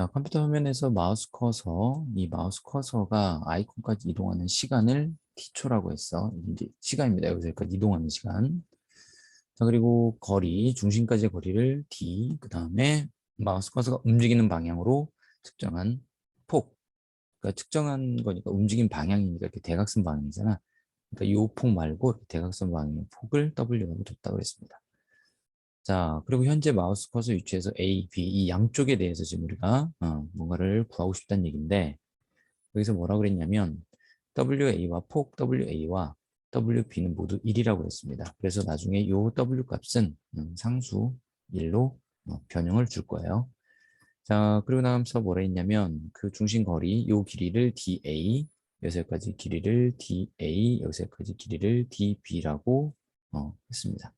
자, 컴퓨터 화면에서 마우스 커서, 이 마우스 커서가 아이콘까지 이동하는 시간을 t초라고 했어. 이제 시간입니다. 여기서 이동하는 시간. 자, 그리고 거리, 중심까지의 거리를 d, 그 다음에 마우스 커서가 움직이는 방향으로 측정한 폭. 그러니까 측정한 거니까 움직임 방향이니까 이렇게 대각선 방향이잖아. 그러니까 요폭 말고 대각선 방향의 폭을 W라고 줬다고 그랬습니다. 자, 그리고 현재 마우스 커서 위치에서 A, B 이 양쪽에 대해서 지금 우리가 어, 뭔가를 구하고 싶다는 얘기인데 여기서 뭐라 그랬냐면 WA와 폭 WA와 WB는 모두 1이라고 했습니다. 그래서 나중에 이 W 값은 음, 상수 1로 어, 변형을 줄 거예요. 자, 그리고 나면서 뭐라 했냐면 그 중심 거리 요 길이를 DA 여기서까지 길이를 DA 여기서까지 길이를 DB라고 어, 했습니다.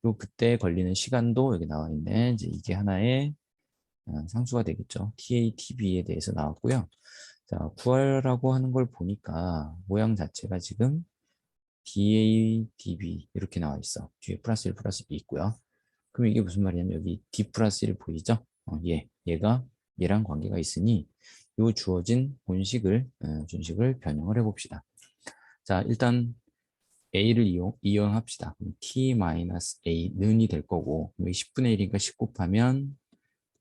그리고 그때 걸리는 시간도 여기 나와 있네. 이제 이게 하나의 어, 상수가 되겠죠. TA, TB에 대해서 나왔고요. 자, 구하라고 하는 걸 보니까 모양 자체가 지금 DA, DB 이렇게 나와 있어. 뒤에 플러스 1, 플러스 2 있고요. 그럼 이게 무슨 말이냐면 여기 D 플러스 1 보이죠? 어, 얘, 얘가 얘랑 관계가 있으니 요 주어진 본식을, 어, 준식을 변형을 해봅시다. 자, 일단 a를 이용, 이용합시다. t-a는이 될 거고 여기 10분의 1이니까 10 곱하면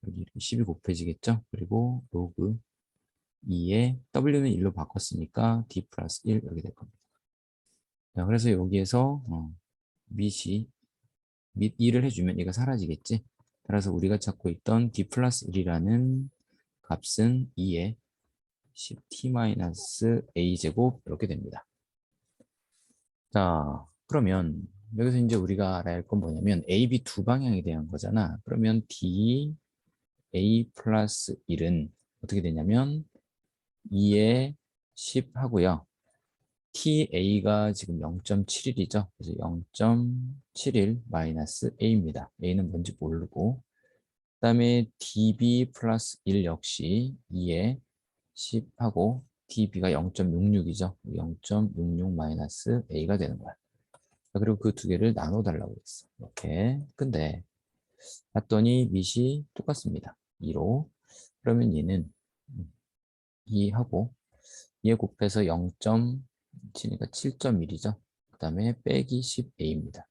여기 10이 곱해지겠죠? 그리고 로그 2에 w는 1로 바꿨으니까 d 플러스 1 이렇게 될 겁니다. 자, 그래서 여기에서 어, 밑이 밑 2를 해주면 얘가 사라지겠지? 따라서 우리가 찾고 있던 d 플러스 1이라는 값은 2에 10t-a 제곱 이렇게 됩니다. 자, 그러면 여기서 이제 우리가 알아야 할 건 뭐냐면 A, B 두 방향에 대한 거잖아. 그러면 D, A 플러스 1은 어떻게 되냐면 2에 10 하고요. TA가 지금 0.71이죠. 그래서 0.71 마이너스 A입니다. A는 뭔지 모르고 그 다음에 DB 플러스 1 역시 2에 10 하고 db가 0.66이죠. 0.66 마이너스 a가 되는 거야. 그리고 그 두 개를 나눠 달라고 했어. 이렇게. 근데 봤더니 밑이 똑같습니다. 2로. 그러면 얘는 2하고 2에 곱해서 0. 치니까 7.1이죠. 그 다음에 빼기 10a입니다.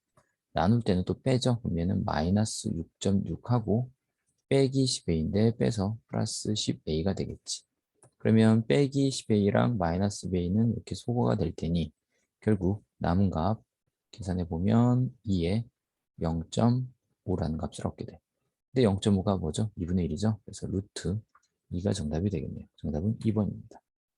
나눌 때는 또 빼죠. 그럼 얘는 마이너스 6.6하고 빼기 10a인데 빼서 플러스 10a가 되겠지. 그러면 빼기 10a랑 마이너스 b는 이렇게 소거가 될 테니 결국 남은 값 계산해 보면 2에 0.5라는 값을 얻게 돼. 근데 0.5가 뭐죠? 2분의 1이죠? 그래서 루트 2가 정답이 되겠네요. 정답은 2번입니다.